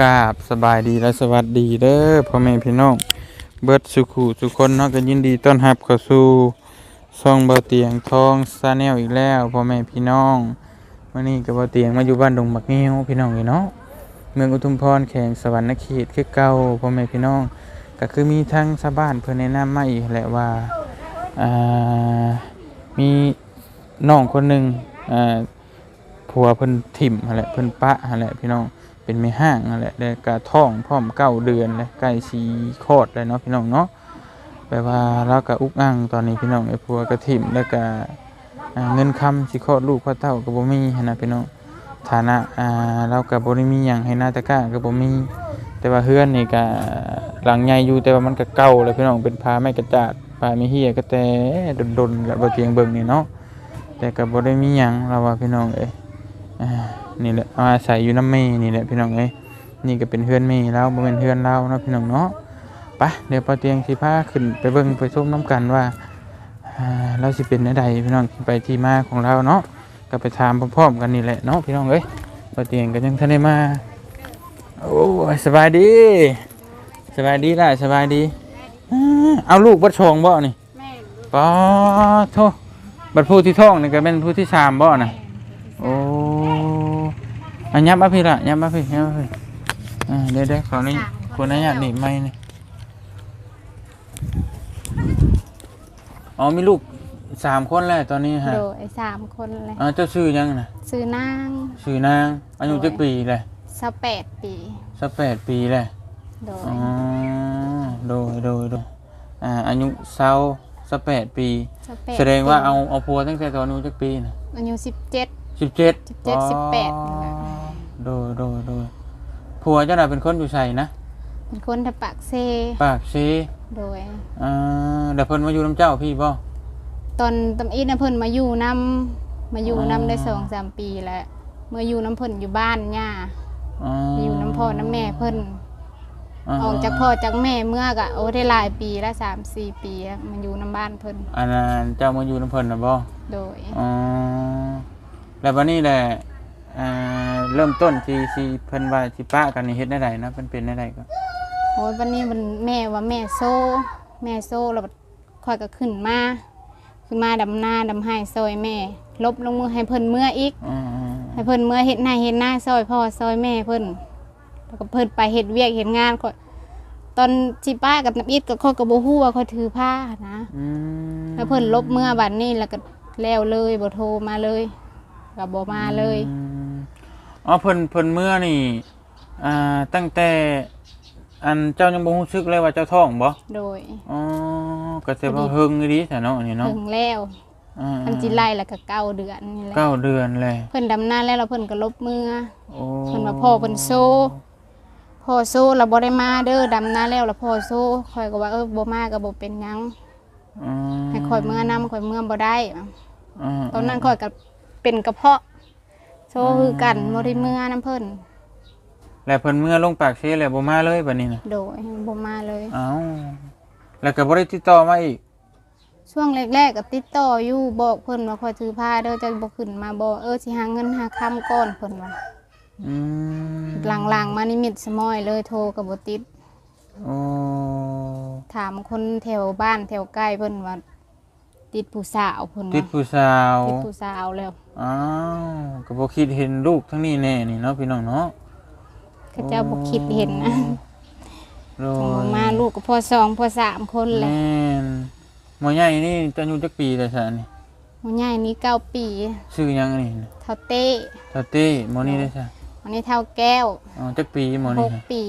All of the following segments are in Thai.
กราบสบายดีและสวัสดีเด้อพ่อแม่พี่น้องเบิร์ดสุขุทุคนเนาะก็ยินดีต้อนรับเข้าสู่ช่องเบาเตียงทองซาแนลอีกแล้วพ่อแม่พี่น้องวันนี้กับเบาเตียงมาอยู่บ้านดงมักเงี้ยวพี่น้องนี่เนาะเมืองอุทุมพรแข่งสวรรณเขตคือเก่าพ่อแม่พี่น้อง ก็คือมีทั้งชาวบ้านเพิ่อนแนะนำมาอีกแหละว่าอ่ามีน้องคนหนึ่งอ่าผัวเพิ่นถิ่มหั่นแหละเพิ่นปะหั่นแหละพี่น้อง เป็นแม่ห้างนั่นแหละแล้วก็ท้องพร้อมเก้าเดือนแล้วใกล้สีคลอดแล้วเนาะพี่น้องเนาะแปลว่าเราก็อุกอังตอนนี้พี่น้องไอ้ผัวก็ถิ่มแล้วก็เงินคำสิคลอดลูกคลอดเต้าก็บ่มีนะพี่น้องฐานะอ่าเราก็บ่ได้มีหยังให้นาตะก้าก็บ่มี แต่ว่าเฮือนนี่ก็หลังใหญ่อยู่แต่ว่ามันก็เก่าแล้วพี่น้องเป็นพาไม้กระจาดพาไม่เฮียก็แต่ดนๆแล้วบ่เตียงเบิ่งนี่เนาะแต่ก็บ่ได้มีหยังเราว่าพี่น้องเอ้ย นี่แหละเอาอาศัยอยู่น้ำเมนี่แหละพี่น้องเอ้ยนี่ก็เป็นเฮือนเมแล้วบ่เป็นเฮือนเราเนาะพี่น้องเนาะไปเดี๋ยวปอเตียงสิพาขึ้นไปเบิ่งไปชมน้ำกันว่าอ่าเราสิเป็นไดพี่น้องไปที่มาของเราเนาะก็ไปถามพร้อมๆกันนี่แหละเนาะพี่น้องเอ้ยปอเตียงก็ยังทันได้มาโอ้ยสบายดีสบายดีได้สบายดีอ่าเอาลูกบัดชงบ่นี่แม่ปอโทบัดผู้ที่ท้องนี่ก็เป็นผู้ที่สามบ่น่ะโอ้ อันยับมาพี่ละยับมาพี่ยับมาพี่อ่าเดี๋ยวเดี๋ยวขอนี่คนนี้นี่ไม่นี่อ๋อมีลูกสามคนแล้วตอนนี้ฮะโดยสามคนเลยอ่าเจ้าชื่อยังนะซื้อนางชื่อนางอายุโอ้ยจักปีเลยสแปดปีสักแปดปีเลยโดยอ๋อโดยโดยโดยอ่าอายุเศร้าสักแปดปีสแปดแสดงว่าเอาเอาพัวตั้งแต่ตอนอายุจักปีนะอายุสิบเจ็ด สิบเจ็ดสิบเจ็ดสิบแปดโดยโดยโดยผัวเจ้าน่ะเป็นคนอยู่ใส่นะเป็นคนทะปากเซปากซีโดย อ่าเดี๋ยวเพิ่นมาอยู่น้ำเจ้าพี่บ่ ตอนตำอีนะเพิ่นมาอยู่น้ำมาอยู่อ๋อน้ำได้สองสามปีแล้วเมื่ออยู่น้ำเพิ่นอยู่บ้านย่าอ๋อมาอยู่น้ำพ่อน้ำแม่เพิ่นาออกจากพ่อจากแม่เมื่อกะโอ้ได้หลายปีแล้วสามสี่ปีแล้วมาอยู่น้ำบ้านเพิ่นอันนั้นเจ้ามาอยู่น้ำเพิ่นน่ะบ่โดย อ๋อ แล้ววันนี้แหละอ่าเริ่มต้นที่ที่เพิ่นว่าสิปะกันนี่เฮ็ดได้ไดนะเพิ่นเป็นได้ไดก็โอ้ยวันนี้มันแม่ว่าแม่โซ่ แม่โซ่แล้วค่อยก็ขึ้นมาขึ้นมาดำหน้าดำให้ซอยแม่ ลบลงมือให้เพิ่นเมื่ออีกอ๋อให้เพิ่นเมื่อเฮ็ดหน้าเฮ็ดหน้าซอยพ่อซอยแม่เพิ่นแล้วก็เพิ่นไปเฮ็ดเวียกเฮ็ดงานก็ตอนสิป้ากับน้ำอิดก็เขาก็บ่ฮู้ว่าเขาถือผ้านะอืมแล้วเพิ่นลบเมื่อบัดนี้แล้วก็แล้วเลยบ่โทรมาเลย ก็บ่มาเลยอืมอ๋อเพิ่นเพิ่นเมื่อนี่อ่าตั้งแต่อันเจ้ายังบ่รู้สึกเลยว่าเจ้าท้องบ่โดยอ๋อก็แต่ว่าเฮิงอีหลีแต่เนาะอันนี่เนาะถึงแล้วอ่าอันจิไล่แล้วก็เก้าเดือนนี่แหละเก้าเดือนเลยเพิ่นดำหน้าแล้วแล้วเพิ่นก็ลบมือโอ้เพิ่นว่าพ่อเพิ่นโซ่พ่อโซ่เราบ่ได้มาเด้อดำนาแล้วแล้วพ่อโซ่ข่อยก็ว่าเออบ่มาก็บ่เป็นหยังอืมให้ข่อยเมื่อนํข่อยเมื่อบ่ได้อืมตอนนั้นข่อยก็ เป็นกระเพาะ โซ่คือกันบ่ได้เมื่อนํเพิ่นแล้วเพิ่นเมื่อลงปากเสียแล้วบ่มาเลยบัดนี้น่ะโดยบ่มาเลยเอ้าแล้วก็บ่ได้ติดต่อมาอีก ช่วงแรกๆก็ติดต่ออยู่บอกเพิ่นว่าข่อยถือผ้าเด้อจะบ่ขึ้นมาบ่เออสิหาเงินหาค่ำก่อนเพิ่นว่าอืมหลังๆ มานี่มิดสมอยเลยโทรก็บ่ติด โอ้ถามคนแถวบ้านแถวใกล้เพิ่นว่า ติดผู้สาวเพิ่นติดว่าผู้สาวติดผู้สาวแล้วอ้าวก็บ่คิดเห็นลูกทั้งนี้แน่นี่เนาะพี่น้องเนาะก็เจ้าบ่คิดเห็นนะโดถึงยมาลูกก็พ่อสองพ่อสามคนเลยแม่นหมอใหญ่นี่จะอายุจักปีแล้วซะนี่หมอใหญ่นี่เก้าปีชื่อหยังนี่เท่าเต้ตาเต้หมอนี่ได้ซะอันนี้เท่าแก้วอ๋อจักปีหมอหนี่กฮะปี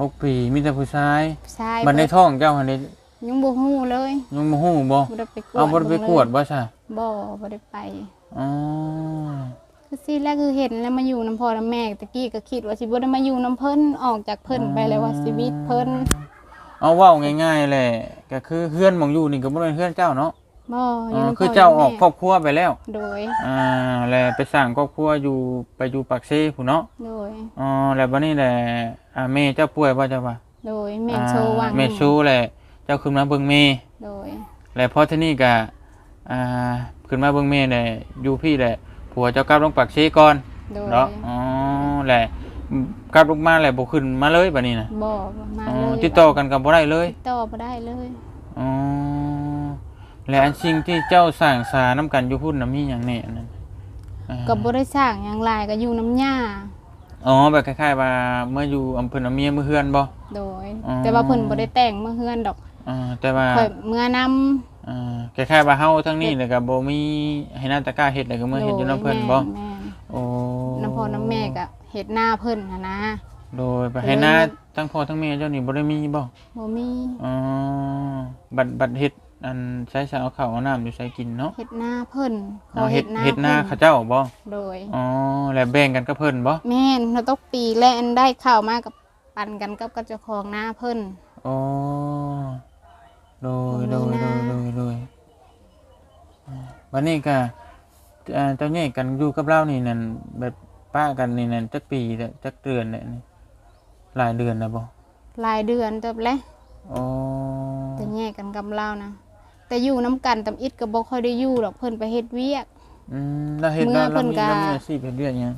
หกปีมีแต่ผู้ชายชายบัดในท้องเจ้าหั่นนี่ ยังบ่ฮู้เลยยังบ่ฮู้บ่บ่ได้ไปกวดเอาบ่ได้ไปกวดบ่ซะบ่บ่ได้ไปอ๋อคือสิแรกคือเห็นแล้วมาอยู่น้ำพ่อน้ำแม่ตะกี้ก็คิดว่าสิบ่ได้มาอยู่น้ำเพิ่นออกจากเพิ่นไปแล้วว่าชีวิตเพิ่นเอาเว้าง่ายๆแหละก็คือเฮือนหมองอยู่นี่ก็บ่ได้เฮือนเจ้าเนาะบ่ออ๋ยู่อน้ำพ่คือเจ้าออกครอบน้ำแม่ครัวไปแล้ว โดย อ่า แล้วไปสร้างครอบครัวอยู่ไปอยู่ปากเซ่ผู้เนาะ โดย อ๋อ แล้วบัดนี้แหละอ่าแม่เจ้าป่วยบ่เจ้าว่าโดยแม่โชว์ว่างแม่ชูแหละ เจ้าขึ้นมาเบิ่งแม่โดย แล้วพอที่นี่ก็อ่าขึ้นมาเบิ่งแม่แหละอยู่พี่แหละผัวเจ้ากลับลงปากเซ่ก่อนโดยเนาะอ๋อแหละกลับลงมาแล้วบ่ขึ้นมาเลยบัดนี้นะบ่มาอ๋อเลยติดต่อกันก็บ่ได้เลย ติดต่อบ่ได้เลย อ๋อและอันสิ่งที่เจ้าสร้างสาน้ำกันอยู่พุ่นน่ะมีหยังแน่นั่นอ่าก็บ่ได้สร้างหยังหลายก็อยู่น้ำหญ้าอ๋อแบบคล้ายๆว่าเมื่ออยู่อำเภอน้ำเมียเมื่อเฮือนบ่ โดย อ๋อ แต่ว่าเพิ่นบ่ได้แต่งเมื่อเฮือนดอก อ่าแต่ว่าข่อยเมื่อนำอ่าคล้ายๆว่าเฮาทั้งนี้แล้วก็บ่มีให้นาตะกร้าเฮ็ดแล้วก็เมื่อเฮ็ดอยู่น้ำเพิ่นบ่แม่นโอ้น้ำพ่อน้ำแม่ก็เฮ็ดหน้าเพิ่นหันนะโดยไปให้หน้าทั้งพ่อทั้งแม่เจ้านี่บ่ได้มีบ่บ่มีอ๋อบัดบัดเฮ็ดอันใช้สาวข้าวเอาน้ำอยู่ใช้กินเนาะเฮ็ดหน้าเพิ่นขอเอาเฮ็ดหน้าเฮ็ดหน้าพิ่เขาเจ้าบ่โดยอ๋อแล้วแบ่งกันกับเพิ่นบ่แม่นเราต้องปีแลอันได้ข้าวมากับปันกันกับกับเจ้าของหน้าเพิ่นอ๋อ โดยโดยโดยโดยโดยอ่าวันนี้ก็อ่าเจ้าแยกกันอยู่กับเรานี่นั่นแบบป้ากันนี่นั่นจักปีแล้วจักเดือนแล้วนี่หลายเดือนแล้วบ่หลายเดือนเติบแล้วอ๋อแต่แยกกันกับเรานะแต่อยู่น้ำกันตำอิดก็บ่ค่อยได้อยู่หรอกเพิ่นไปเฮ็ดเวียก อืมแล้วเฮ็ดเมื่แล้อวเพิ่เรานมีก็เรามีอาชีพเฮ็ดเรื่องหยัง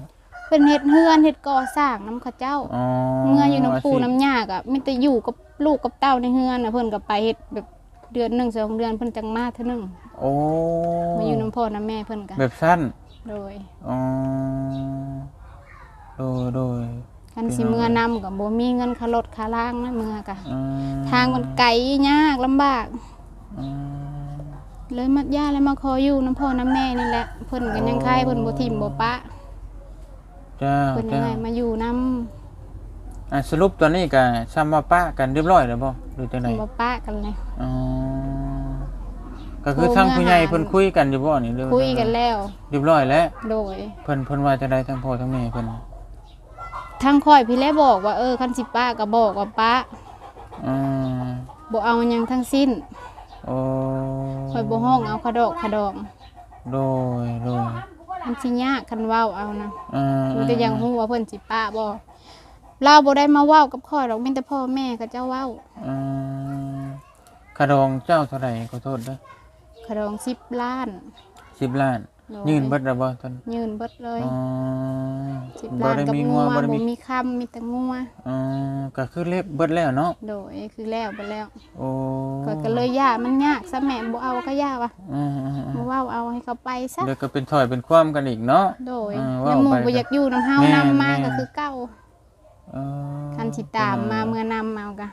เพิ่นเฮ็ดเฮือนเฮ็ดก่อสร้างน้ำเขาเจ้า อ๋อเมื่ออยู่น้ำปูาชีพน้ำยากอะมีแต่อยู่กับลูกกับเต้าในเฮือนน่ะเพิ่นก็ไปเฮ็ดแบบเดือนหนึ่งสองเดือนเพิ่นจังมาเท่านึงโอ้มาอยู่น้ำพ่อน้ำแม่เพิ่นก็แบบสั้นโดยอ๋อโดยโดยคันสิเมื่อนำก็บ่มีเงินค่ารถค่าล่างนะเมื่อก็อืมทางมันไกลยากลำบาก อืม เลยมาย่าเลยมาขออยู่น้ำพ่อน้ำแม่นี่แหละเพิ่นก็ยังคายเพิ่นบ่ทิ่มบ่ปะ เจ้าเพิ่นยังเจ้าไงมาอยู่น้อะสรุปตอนนี้ก็ซ้ำว่าป้ากันเรียบร้อยแล้วบ่หรือจังไดำบ่ปะกันเลย อ๋อก็คือโอ้ทางผู้ใหญ่เมื่อหาเพิ่นคุยกันอยู่บ่นี่เรื่องคุยกันแล้ว เรียบร้อยแล้วโดย เพิ่นเพิ่นว่าจะได้ทั้งพ่อทั้งแม่เพิ่นทางคอยพี่แลบอกว่าเออคันสิป้าก็บอกว่าป้าอืมบ่เอาหยังทั้งสิ้นโอ้คอยบ่ห้องเอาขะดอกขะดอง โดยโดย มันสิยากคันเว้าเอานะอืมมีแต่อยังฮู้ว่าเพิ่นสิป้าบ่เราบ่ได้มาเว้ากับข้อยหรอกมีแต่พ่อแม่ก็เจ้าเว้าอืมขะดองเจ้าเท่าไหร่ขอโทษเด้อขะดอง10ล้าน10ล้าน โดยืนเบิดแล้วบ่ตอนยืนเบิดเลยอ๋อ10บ่ล้านได้กับมีงังัววบ่บ่ได้มีมีคำมีแต่งัวอ๋อก็คือเล็บเบิดแล้วเนาะโดยคือแล้วไปแล้วโอ้ก็ก็เลยย่ามันยากซะแม่บ่เอาก็ย่าว่ะอืมอืมอืบ่มเว้าเอาให้เขาไปซะ เดี๋ยวก็เป็นถอยเป็นความกันอีกเนาะ โดยอ่ายังหมู่เว้าไปบ่อยากอยู่นํเฮาแม่นนำมาแม่นก็คือเก่าเออคันสิตามมาเมื่อนำเอาก็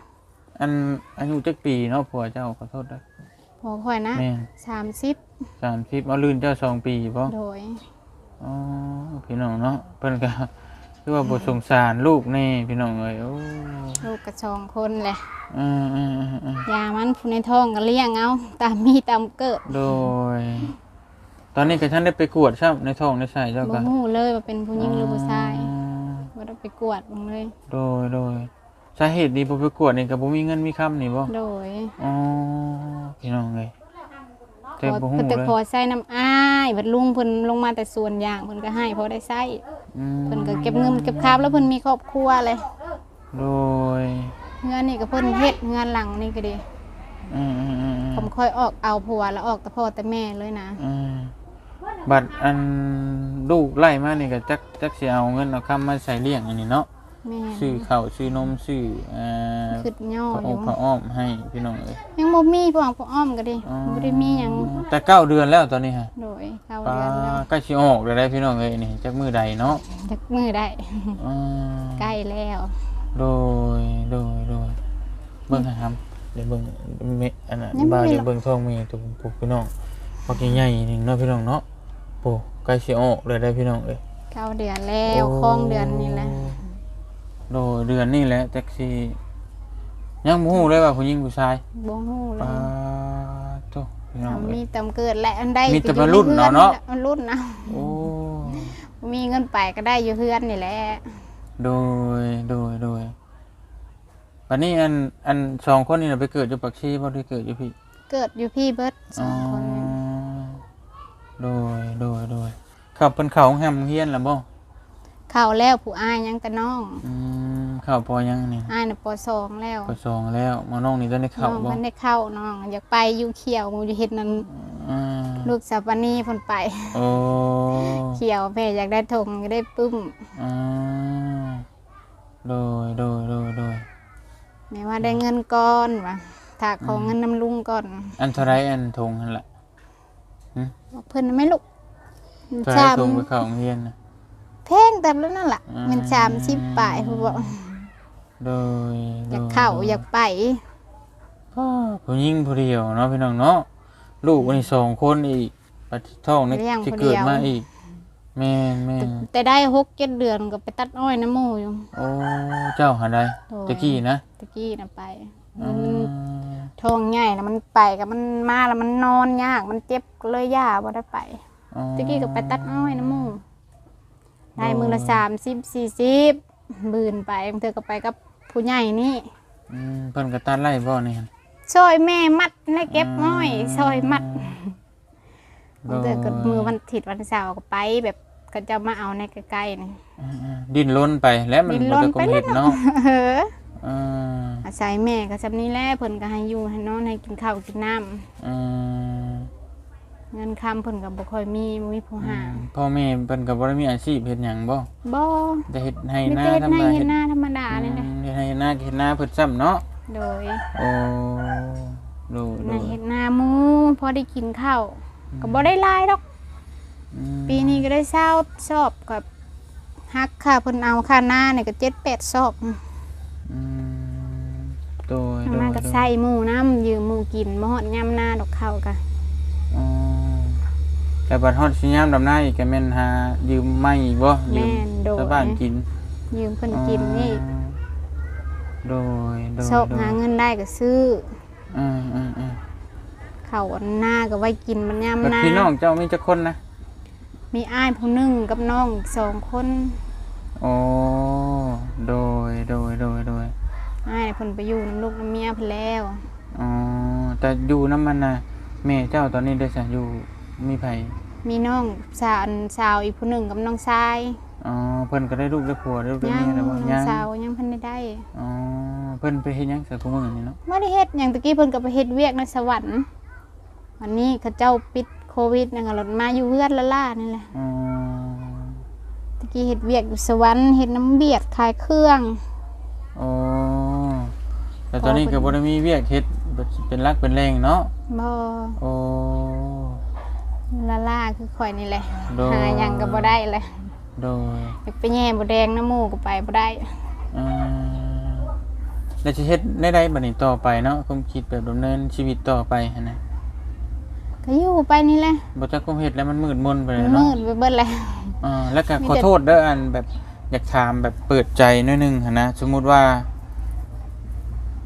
อันอายุจักปีเนาะผัวเจ้าขอโทษด้วย พอค่อยนะแม่น30สามสิบเอาลื่นเจ้าสองปีป่ะโดย อ๋อพี่น้องเนาะเพิ่นก็คือว่าบ่สงสารลูกแนี่พี่น้องเอ้ยโอ้ลูกกระชองคนแหละอืมอืมอืมอืมยามันผู้ในท้องก็เลี้ยงเอาตามมีตามเกิดโดย ตอนนี้ก็ท่านได้ไปกวดครับในท้องในไส้เจ้าบ่ก็ฮู้เลยว่าเป็นผู้หญิงหรือผู้ชายอ๋อบ่ได้ไปกวดเบิ่งเลย โดยโดย สาเหตุนี้บ่ไปกวดนี่ก็บ่มีเงินมีคำนี่บ่โดยอ๋อพี่น้องเอ้ยพแต่อบ่ฮู้เพิ่นแต่เลยพอใส่น้ำอ้ายบัดลุงเพิ่นลงมาแต่ส่วนยางเพิ่นก็ให้พอได้ใช้อืมเพิ่นก็เก็บเงินเก็บคาบแล้วเพิ่นมีครอบครัวเลยโดยเงินนี่ก็เพิ่นเฮ็ดเงินหลังนี่ก็ดีอืมอืมอืมอืมผมค่อยออกเอาผัวแล้วออกแต่พ่อแต่แม่เลยนะอืมบัตรอันลูกไล่มานี่ก็จักจักสิเอาเงินเอาคำมาใส่เลี้ยงอันนี้เนาะ แม่ซื้อข้าวซื้อนมซื้อเอ่อคิดย่อผ้าออ้อยู่มผ้าอ้อมให้พี่น้องเอ้ยยังบ่มีพ่อพ่ออ้อมก็ดีอ๋อบ่ได้มีหยังแต่เก้าเดือนแล้วตอนนี้ฮะโดยเข้าปลาเดือนแล้วใกล้สิออกแล้วได้พี่น้องเอ้ยนี่จักมือใดเนาะจักมือได้อืมใกล้แล้ว โดย โดย โดย เบิ่งนะครับ เดี๋ยวเบิ่งเมอันน่ะยังบ่บ่าวมีเดี๋ยหรวอกเบิ่งท้องแม่ตัวพวกพี่น้องพวกใหญ่ๆนี่เนาะพี่น้องเนาะโอ้ใกล้สิออกแล้วได้พี่น้องเอ้ยเข้าเดือนแล้วคลองเดือนนี่แหละโดยเดือนนี่แหละแท็กซี่ยังบ่ฮู้เลยว่าผู้หญิงผู้ชายบ่ฮู้เลปายโตพี่น้องทำเอ้มีย ตำเกิดและอันใดมีแต่ก็อยู่วัยรุ่นใเนาะเนาะ มันรุ่นนะโอ้มีเงินไปก็ได้อยู่เฮือนนี่แหละโดยโดยโดยบัดนี้อันอันสองคนนี่น่ะไปเกิดอยู่ปักชีบ่ได้เกิดอยู่พี่ เกิดอยู่พี่เบิดสองคนนี่โดยโดยโดยขับเพิ่นเขาแฮมเฮียนแล้วบ่ เข้าแล้วผู้อายยังแต่น้องอืมเข้าพอยังนี่อายน่ะปสองแล้วก็สองแล้วมาน้องนี่ต้องได้น้เข้าองบ่มันได้เข้าน้อง อยากไปอยู่เขียวมูอยู่เฮ็ดนั่นอ่าลูกสาวปานีเพิ่นไป โอ้เขียวแม่อยากได้ทงอยากได้ปึ้มอ่าโดยโดยโดยโดยแม่ว่าได้เงินก่อนว่ะถ้าขอเงินน้ำลุงก่อน อันเท่าไรอันทงนั่นแหละบอกเพิ่นไม่ลูกเท่าไรสามทงไปเข้าโรงเรียนนะ แพงแต่แล้วนั่นล่ะอืม มันสามสิบปลายเขาบอกโดยอโดยากเข้าอยากไปพ่อผู้หญิงผู้เดียวเนาะพี่น้องเนาะลูกวันนี้สองคนอีกปัดท้องนี่เลี้ยงที่ผู้เกิดเดียวมาอีกแม่นแม่นแต่ได้หกเจ็ดเดือนก็ไปตัดอ้อยน้ำหมูอยู่ โอ้เจ้าหาได้โดย ตะกี้นะตะกี้น่ะไปอืมันมท้องใหญ่แล้วมันไปกับมันมาแล้วมันนอนยากมันเจ็บก็เลยย่าบ่ได้ไป อ๋อตะกี้ก็ไปตัดอ้อยน้ำหมู ได้มือละสามสิบสี่สิบบืนไปบางเธอก็ไปกับผู้ใหญ่นี่อืมเพิ่นก็ตัดไล่บ่นี่ช่วยแม่มัดให้เก็บอ้อยช่วยมัดโดบางยเธอก็มือวันถิดวันเสาร์ก็ไปแบบก็จะมาเอาในใกล้ๆนี่อืมๆดิ้นรนไปแล้วมันดิ้นรบ่นจะกไปมแล้เห็วดเนาะเนาะเอออ่าอาศัยแม่ก็จำนี้แหละเพิ่นก็ให้อยู่ให้นอนให้กินข้าวกินน้ำ อืม เงินคำเพิ่นก็บ่ค่อยมีบ่มีผู้หาพ่อแม่เพิ่นก็บ่ได้มีอาชีพเฮ็ดหยังบ่บ่แต่เฮ็ดให้มีหน้าแต่เฮ็ดธรรมในดาเฮ็เฮ็ดดหน้าธรรมดาเลยนะอืมเฮ็ดให้หน้าเฮ็ดหน้าเพิ่นซ้ำเนาะโดยโอ้ดูในดูเฮ็ดหน้าหมูพอได้กินข้าวก็บ่ได้หลายดอกอืมปีนี้ก็ได้เศร้าชอบกับฮักค่ะเพิ่นเอาค่าหน้าเนี่ยก็เจ็ดแปดชอบอืมโดยโดมายก็โดยใส่หมูน้ำยืมหมูกินบ่ฮอดยามหน้าดอกข้าวกะอ๋อ แต่บัดฮอดสิยามดำหน้าอีกก็แม่นหายืมไม้อีกบ่ยืแม่มนโดยชาวบ้านกินยืมเพิ่นกินนี่อ๋อโดยโดยชอบโดยหาเงินได้ก็ซื้ออืมอืมอืมข้าวอันหน้าก็ไว้กินมันยามบัดหน้าพี่น้องเจ้ามีจักคนนะมีอ้ายผู้หนึงกับน้องอีกสองคนโอ้โดยโดยโดยโดยอ้ายเพิ่นไปอยู่น้ำลูกน้ำเมียเพิ่นแล้ว อ๋อแต่อยู่น้ำมันน่ะแม่เจ้าตอนนี้ได้ซะอยู่ มีไผมีน้องสาวอันสาวอีกผู้หนึงกับน้องชายอ๋อเพิ่นก็ได้ลูกได้ผัวได้ลูกได้ยังเมียแล้วบ่น้องยังสาวยังเพิ่นได้ได้อ๋อเพิ่นไปเฮ็ดหยังสักคุมื้อนี่เนาะไม่ได้เฮ็ดอย่างตะกี้เพิ่นก็ไปเฮ็ดเวียกในสวรรค์วันนี้เขาเจ้าปิดโควิดนั่นก็รถมาอยู่เฮือนละล่านี่แหละอ๋อตะกี้เฮ็ดเวียกอยู่สวรรค์เฮ็ดน้ำเบียดขายเครื่องอ๋อแต่ตอนนี้ก็บ่ได้มีเวียกเฮ็ดแบบเป็นรักเป็นแรงเนาะบ่โอ้ ละล่าคือข่อยนี่แหละโดย หาหยังก็บ่ได้เลยโดยอยากไปแย่บ่แดงน้ำหมูก็ไปบ่ได้ อ่าแล้วสิเฮ็ดได้ใดบัดนี้ต่อไปเนาะความคิดแบบดำเนินชีวิตต่อไปหั่นน่ะก็อยู่ไปนี่แหละบ่จักคงเฮ็ดแล้วมันมืดมนไปเลยมืเนาะดไปเบิดเลย อ่าแล้วก็มีขอแต่โทษเด้ออันแบบอยากถามแบบเปิดใจหนิดนึงหั่นนะสมมุติว่า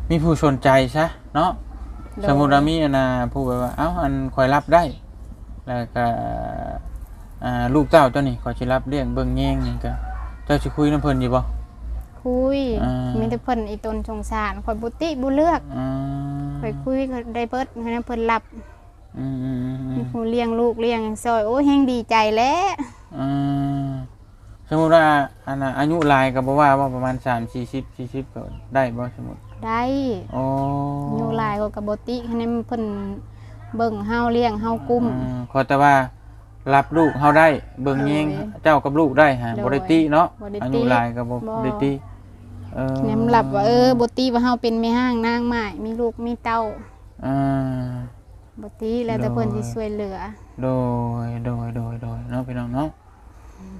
มีผู้สนใจซะเนาะโดยสมมุติว่ามีอันน่ะผู้แบบว่าเอ้าอันคอยรับได้ แล้วก็อ่าลูกเจ้าเจ้านี่ขอยสิรับเลี้ยงเบิ่งแยงนี่ก็เจ้าสิคุยนํเพิ่นอยู่บ่ คุยอ่ามี มีแต่เพิ่นอีตนสงสารข่อยบ่ติบ่เลือกอ่าข่อยคุยก็ได้เบิดให้เพิ่นรับอืมอืมอืมอืมีมผู้เลี้ยงลูกเลี้ยงซอยโอ้ยแฮงดีใจแล้วอ่าสมมุติว่าอันน่ะอายุหลายก็บ่ว่าว่าประมาณ3 40 40ก็ได้บ่สมมุติได้อ๋ออยู่หลายกว่ากับบ่ติคะแนนเพิ่น เบิ่งเฮาเลี้ยงเฮากุ้ม อืมขอแต่ว่ารับลูกเฮาได้ เบิ่งแยงโดยเจ้ากับลูกได้ฮะโดยบ่ได้ติเนาะบ่ได้ติอายุหลายก็บ่บ่ ได้ติเออแนมรับว่าเออบ่ติว่าเฮาเป็นแม่ห้างนางไม้มีลูกมีเต้าอ่าบ่ติแล้วแต่โดยเพิ่นสิช่วยเหลือ โดย โดย โดย โดยเนาะพี่น้องเนาะ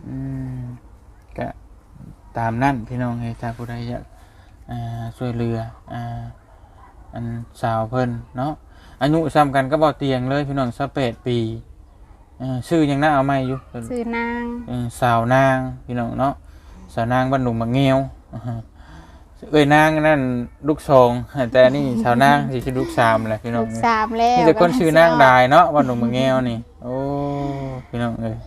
อืมก็ตามนั่นพี่น้องเฮ้ยถ้าผู้ใดอยากอ่าช่วยเหลืออ่าอันสาวเพิ่นเนาะ อายุซ้ำกันก็บอกเตียงเลยพี่น้องสักแปดปีเออชื่อยังน่าเอาไม่อยู่ชื่อนางเออสาวนางพี่น้องเนาะสาวนางบ้านหนุ่มบางเงียวอ่าฮะเอ้ยนางนั่นลูกสองแต่อันนี่สาวนางสิชื่อลูกสามแหละพี่น้อลูงกสามแล้วนี่แต่คนชื่อนางดายเนาะวันหนุ่มเมืองแงวนี่โอ้พี่น้องเอ้ย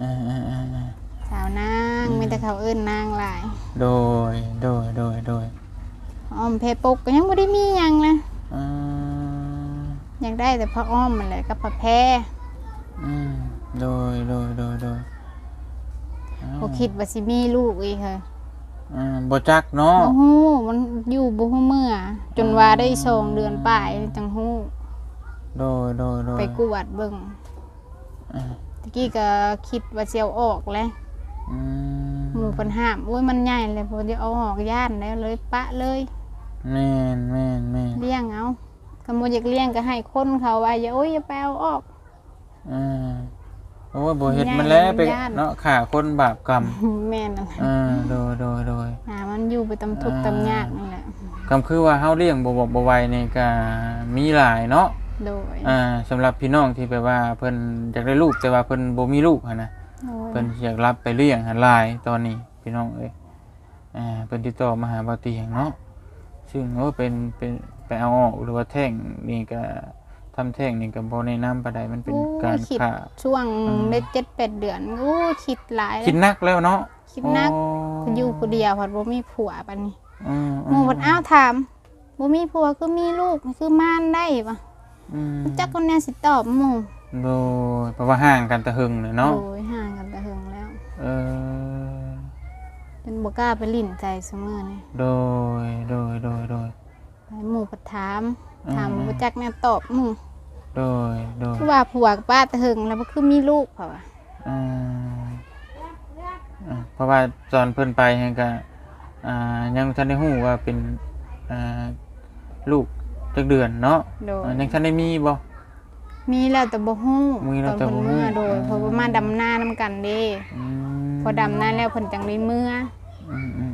อ่าอ่าอ่าอ่าสาวนางมีแต่เขาเอิ้นนางหลายโดยโดยโดยโดย อ้อมเพปกก็ยังบ่ได้มีหยังนะอ่า อยากได้แต่พระอ้อมมันแหละกับพระแพรอืมโดยโดยโดยโดยอ้าวบ่คิดว่าสิมีลูกอีกเฮ้ยอ่าบ่จักเนาะ บ่ฮู้มันอยู่บ่ฮู้เมื่อ จนว่าได้สองเดือนปลายจังฮู้ โดยโดยโดย ไปกวดเบิ่งอ่า ตะกี้ก็คิดว่าสิเอาออกแหล้วอืมหมู่เพิ่นห้ามโอ้ยมันใหญ่เลยบ่จะเอาออกย่านแล้วเลยปะเลย แม่นแม่นแม่นเลี้ยงเอา ก็บ่อยากเลี้ยงก็ให้คนเขาว่าอย่าโอ้ยอย่าไปเอาออก อ่าโอ้ยบ่เฮ็ดมันแล้วไปย่าน เนาะฆ่าคนบาปกรรมแม่นนั่นแหละอ่าโดยโดยโดย หามันอยู่ไปตำทุกข์ตำยากนั่นแหละคำคือว่าเฮาเลี้ยงบ่บอกบ่ไหวนี่ก็มีหลายเนาะ โดยอ่าสำหรับพี่น้องที่แบบว่าเพิ่นอยากได้ลูกแต่ว่าเพิ่นบ่มีลูกหั่นนะโดยเพิ่นอยากรับไปเลี้ยงหันหลายตอนนี้พี่น้องเอ้ยอ่าเพิ่นติดต่อมาหาบ่าวเตียงเนาะซึ่งโอ้เป็นเป็น ไปเอาออกหรือว่าแท่งนี่ก็ทำแท่งนี่ก็บ่แนะนำปานใดมันเป็นโอ้ยการคิดฆ่า ช่วงอืม ได้เจ็ดแปดเดือนโอ้ยคิดหลายคิดหนักแล้วเนาะคิดหนักโคืออยู่ผู้เดียวเพอบ่มีผัวปานนี้อืมหมู่เพิ่นอ้าวถามบ่มีผัวคือมีลูกคือม่านได้ปะอืมจักคนแน่สิตอบหมู่โดยเพราะว่าห่างกันตะหึงเลยเนาะโอ้ยห่างกันแต่เฮิงแล้วเออ เป็นบ่กล้าไปลิ้นใจเสมอนี่โดยโดยโดยโดยไป หมู่เพิ่นถามอืมถามบ่จักแน่ตอบหมู่โดยโดยคือว่าผัวกับป้าแต่เฮิงแล้วบ่คือมีลูกเปล่าว่าอืมอ่าเพราะว่าตอนเพิ่นไปเฮงก็อ่ายังบ่ทันได้ฮู้ว่าเป็นอ่าลูกจักเดือนเนาะโดยอ่ายังทันได้มีบ่ มีแล้วแต่บ่ฮู้มีแล้วแต่ตอนบ่เพิ่นฮู้เมื่อโดยอืมเพราะว่ามาดำนานํกันเด้ อืมพอดำนาแล้วเพิ่นจังได้เมื่ออืมอืมอืมอืม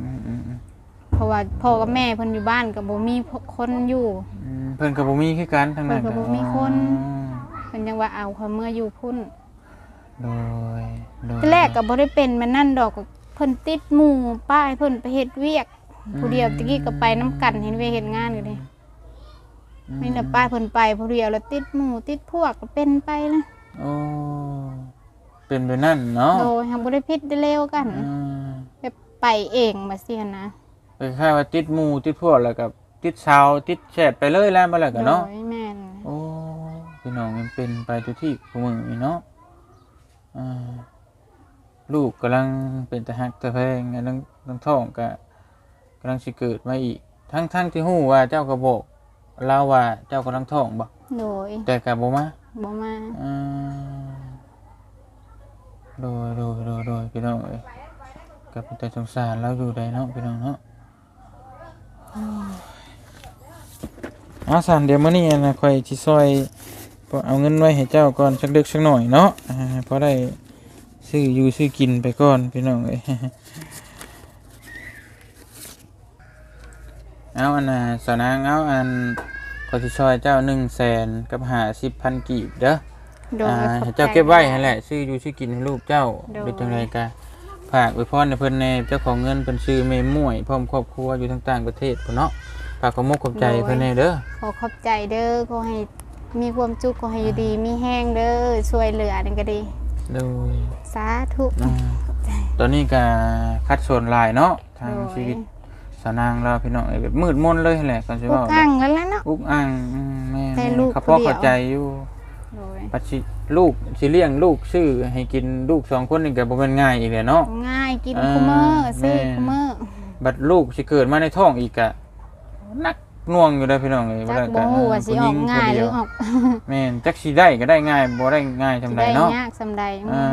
อืมเพ ราะว่าพ่อกับแม่เพิ่นอยู่บ้านก็บ่มีคนอยู่ อืมเพิ่นก็บ่มีคือกันทั้งนั้นเพิ่นก็บ่มีคนอ๋อเพิ่นยังว่าเอาเขาเมื่ออยู่พุ่นโดยโดยทีแรกก็บ่ได้เป็นมันนั่นดอกก็เพิ่นติดหมู่ป้ายเพิ่นไปเฮ็ดเวียก ผู้เดียวตะกี้ก็ไปน้ำกันเห็นเวยกเฮ็ดงานอยู่เด้อืมนี่น่ะป้ายเพิ่นไปผู้เดียวแล้วติดหมู่ติดพวกก็เป็นไปนะโอ้เป็นแบบนั้นเนาะโดยทางบ่ได้ผิดได้เลวกันอืมแบบไปเองมาเสียนะ คล้ายๆว่าติดหมู่ติดพวกแล้วก็ติดชาวติดแชทไปเลยแล้วมาแล้วก็เนาะโดยแม่นโอ้พี่น้องมันเป็นไปทุกที่ของมึงนี่เนาะอ่าลูกกำลังเป็นตะหักตะแพงอันนั้นทั้งท้องก็กำลังสิเกิดมาอีก ทั้งทั้งที่หู้ว่าเจ้ากระบอกเล่าว่าเจ้ากำลังท้องบ่โดยแต่กับบ่มาบ่มาอ่าโดยโดยโดยโดยพี่น้องเอ้ยกับแต่สงสารเราอยู่ได้เนาะพี่น้องเนาะ อาสันเดี๋ยวมื้อนี้นะค่อยสิซอยพอเอาเงินไว้ให้เจ้าก่อนสักเดึกสักหน่อยเนาะอ่าพอได้ซื้ออยู่ซื้อกินไปก่อนพี่น้องเอ้ยเอาอันน่ะสนางเอาอันขอสิซอยเจ้า1แสนกับ50,000กีบเด้อโดยอ่าขอบให้ใจเจ้าเก็บไว้นั่นแหละซื้ออยู่ซื้อกินให้ลูกเจ้าโดยเป็นจังไรกะ ฝากไว้พรในเพิ่นแน่เจ้าของเงินเพิ่นซื้อเมม่วยพร้อมครอบครัวอยู่ทั้งต่างประเทศพุ่นเนาะฝากขอมกขอบใจเพิ่นแน่เด้อขอขอบใจเด้อขอให้มีความสุขขอให้อยู่ดีมีแห้งเด้อช่วยเหลือนี่ก็ดีโดยสาธุอ่าตอนนี้ก็คัดส่วนหลายเนาะทางโดยชีวิตสาวนางเราพี่น้องเอ้ยแบบมืดมนเลยแหละก่อนสิพวกเว้าข้างแล้วล่ะเนาะอุกอ่างอืมแม่แต่ลูกเขาพ่อผู้เดียวเข้าใจอยู่ โดยปัจจิลูกสิเลี้ยงลูกชื่อให้กินลูกสองคนนี่ก็บ่แม่นง่ายอีกแหละเนาะ ง่ายกินอ่าคุเมอร์ซื้อแม่คุเมอร์บัดลูกสิเกิดมาในท้องอีกอะนักหน่วงอยู่ได้อพี่น้องเอ้ยจักได้บ่ฮู้ว่าสิออกง่ายหรือออกแม่นจักสิได้ก็ได้ง่ายบ่ได้ง่ายสิจำใดได้เนาะยากสำใดอ่า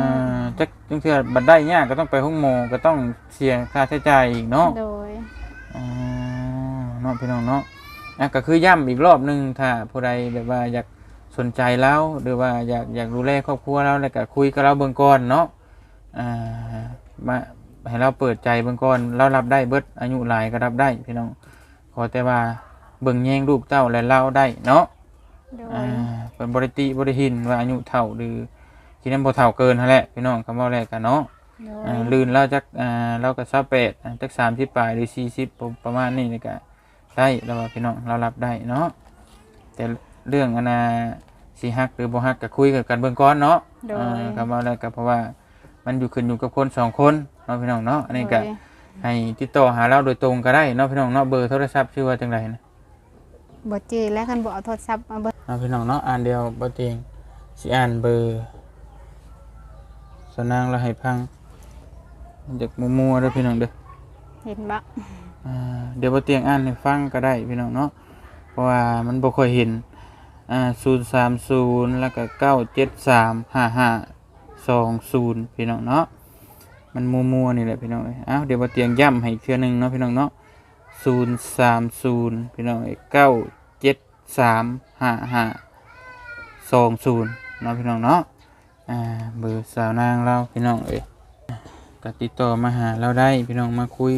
จักจังเทื่อบัดได้ยากก็ต้องไปห้องหมอก็ต้องเสียค่าใช้จ่ายอีกเนาะโดยอ๋อเนาะพี่น้องเนาะอะก็คือย้ำอีกรอบหนึงถ้าผู้ใดแบบว่าอยาก สนใจแล้วหรือว่าอยากอยากดูแลครอบครัวเราแล้วก็คุยกับเราเบื้องก่อนเนาะอ่ามาให้เราเปิดใจเบื้องก่อนเรารับได้เบิดอายุหลายก็รับได้พี่น้องขอแต่ว่าเบิ่งแยงลูกเต้าและเล่าได้เนาะโดอ่ายเป็นบริติบริหินว่าอายุเท่าหรือที่นั้นบ่เท่าเกินนั่นแหละพี่น้องคำว่าแรกกันเนาะโดอ่ายลื่นเราจักอ่าเราก็28อ่าจัก30ปลายหรือ40ประประมาณนี้นี่ก็ได้แล้วว่าพี่น้องเรารับได้เนาะแต่เรื่องอนนา สิฮักหรือบ่ฮักก็คุยกันกันเบื้องก่อนเนาะโดย อ่าคำว่าแรกก็เพราะว่ามันอยู่ขึ้นอยู่กับคนสองคนเนาะพี่น้องเนาะอันนี้ก็โดยให้ติดต่อหาเราโดยตรงก็ได้เนาะพี่น้องเนาะเบอร์โทรศัพท์ชื่อว่าจังไดนะบ่จือแล้วคันบ่เอาโทรศัพท์มาเบิ่งเอาพี่น้องเนาะอ่านเดียวบ่เตียงสิอ่านเบอร์สนางเราให้พังมันจากมัวๆเด้อพี่น้องเด้อ เห็นบ่อ่าเดี๋ยวบ่เตียงอ่านให้ฟังก็ได้พี่น้องเนาะ เพราะว่ามันบ่ค่อยเห็น อ่า030แล้วก็9735520พี่น้องเนาะมันมัวๆนี่แหละพี่น้องเอ้ยอ้าวเดี๋ยวบ่เตียงย่ำให้เทื่อหนึ่งเนาะพี่น้องเนาะ030พี่น้องเอ้ย9735520เนาะพี่น้องเนาะอ่าเบอร์สาวนางเราพี่น้องเอ้ยกติดต่อมาหาเราได้พี่น้องมาคุย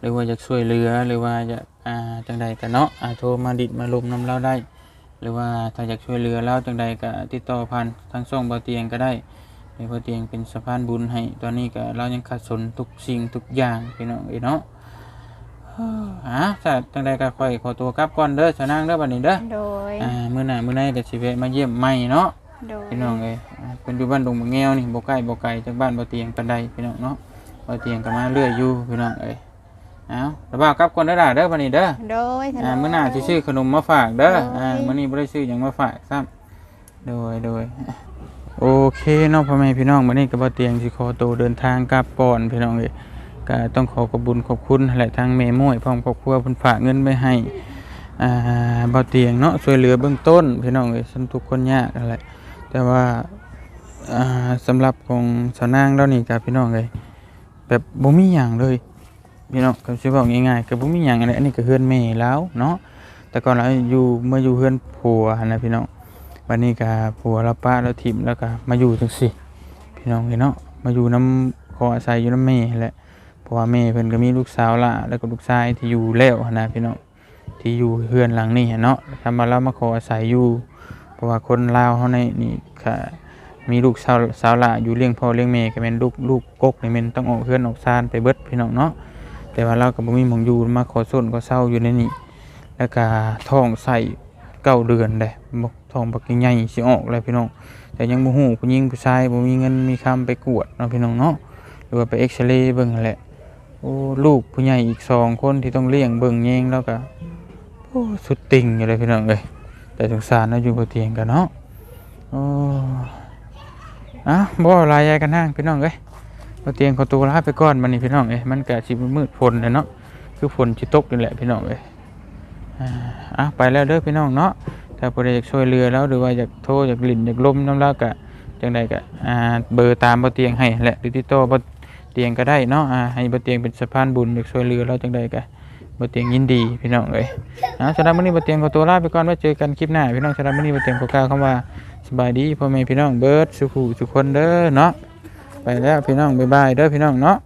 หรือว่าอยากช่วยเหลือหรือว่าอยากอ่าจังใดก็เนาะอ่าโทรมาดิดมาลมนํเราได้ หรือว่าถ้าอยากช่วยเหลือเราจังใดก็ติดต่อผ่านทางช่องเบาเตียงก็ได้ในเบาเตียงเป็นสะพานบุญให้ตอนนี้ก็เรายังขาดสนทุกสิ่งทุกอย่างพี่น้องเอ้ยเนาะอ่าถ้าจังใดก็ค่อยขอตัวกลับก่อนเด้อชะนางเด้อบัดนี้เด้อโดยอ่ามื้อหน้ามื้อไหนก็สิแวะมาเยี่ยมใหม่เนาะโดยพี่น้องเอ้ยอ่าเป็นอยู่บ้านดงบางแงวนี่บ่ใกล้บ่ไกลจากบ้านเบาเตียงปานใดพี่น้องเนาะเบาเตียงก็มาเรื่อยอยู่พี่น้องเอ้ย เอาแล้วบ่าวกลับก่อนเด้อล่ะเด้อบัดนี้เด้อโดยอ่ามื้อหน้าสิซื้อขนมมาฝากเด้ออ่ามื้อนี้บ่ได้ซื้อหยังมาฝากซ้ำโดยโดยโอเคเนาะพ่อแม่พี่น้องมื้อนี้ก็บ่เตียงสิขอตัวเดินทางกลับก่อนพี่น้องเอ้ยก็ต้องขอขอบคุญขอบคุณแหละทางแม่ม้วยพร้อมครอบครัวเพิ่นฝากเงินไปให้อ่าบ่เตียงเนาะช่วยเหลือเบื้องต้นพี่น้องเอ้ยสำทุกคนยากนั่นแหละแต่ว่าอ่าสำหรับของสาวนางแล้วนี่ก็พี่น้องเอ้ยแบบบ่มีหยังเลย พี่น้องก็สิบอกง่ายๆก็บ่มีหยังอะไรอันนี้ก็เฮือนแม่แล้วเนาะแต่ก่อนเราอยู่เมาออยู่เฮือนผัวนะพี่น้องวันนี้ก็ผัวเราป้าเราถิ่มแล้วก็มาอยู่จังซี่พี่น้องเห็นเนาะมาอยู่น้ำขออาศัยอยู่น้ำแม่แหละเพราะว่าแม่เพิ่นก็มีลูกสาวละแล้วก็ลูกชายที่อยู่แล้วนะพี่น้องที่อยู่เฮือนหลังนี้หั้นเนาะทำมาแล้วมาขออาศัยอยู่ เพราะว่าคนลาวเฮาในนี่ค่ะมีลูกสาวสาวละอยู่เลี้ยงพ่อเลี้ยงแม่ก็แม่นลูกลูกกกนี่แม่นต้องออกเฮือนออกซานไปเบิดพี่น้องเนาะ แต่ว่าเราก็บ่มีหมองอยู่มาขอส้นก็เศร้าอยู่ในนี้แล้วก็ท้องใส่เก้าเดือนเลยบอกท้องบักใหญ่สิออกเลยพี่น้องแต่ยังบ่ฮู้ผู้หญิงผู้ชายบ่มีเงินมีคำไปกวดเนาะพี่น้องเนาะหรือว่าไปเอ็กซเรย์เบิ่งแหละโอ้ลูกผู้ใหญ่อีกสองคนที่ต้องเลี้ยงเบิ่งแยงแล้วก็โอ้สุดติ่งอยู่เลยพี่น้องเอ้ยแต่สงสารเนาะอยู่บ่เตียงกันเนาะโอ้อะบ่ลายยายกันห้างพี่น้องเอ้ย เอาเตียงขอตัวลาไปก่อนมันนี่พี่น้องเอ้ยมันก็สิมืดฝนเลยเนาะคือฝนสิตกนี่แหละพี่น้องเอ้ยอ่าอะไปแล้วเด้อพี่น้องเนาะถ้าผู้ใดอยากช่วยเรือแล้วหรือว่าอยากโทรอยากลิ่นอยากลมน้ำแล้วก็จังใดก็อ่าเบอร์ตามบ่เตียงให้แหละหรือติดต่อบ่เตียงก็ได้เนาะอ่าให้บ่เตียงเป็นสะพานบุญอยากช่วยเรือแล้วจังใดก็บ่เตียงยินดีพี่น้องเอ้ยอะสำหรับมื้อนี้บ่เตียงขอตัวลาไปก่อนไว้เจอกันคลิปหน้าพี่น้องสำหรับมื้อนี้บ่เตียงขอกล่าวคำว่าสบายดีพ่อแม่พี่น้องเบิดสุขุทุกคนเด้อเนาะ ไปแล้วพี่น้องบ๊ายบายเด้อพี่น้องเนาะ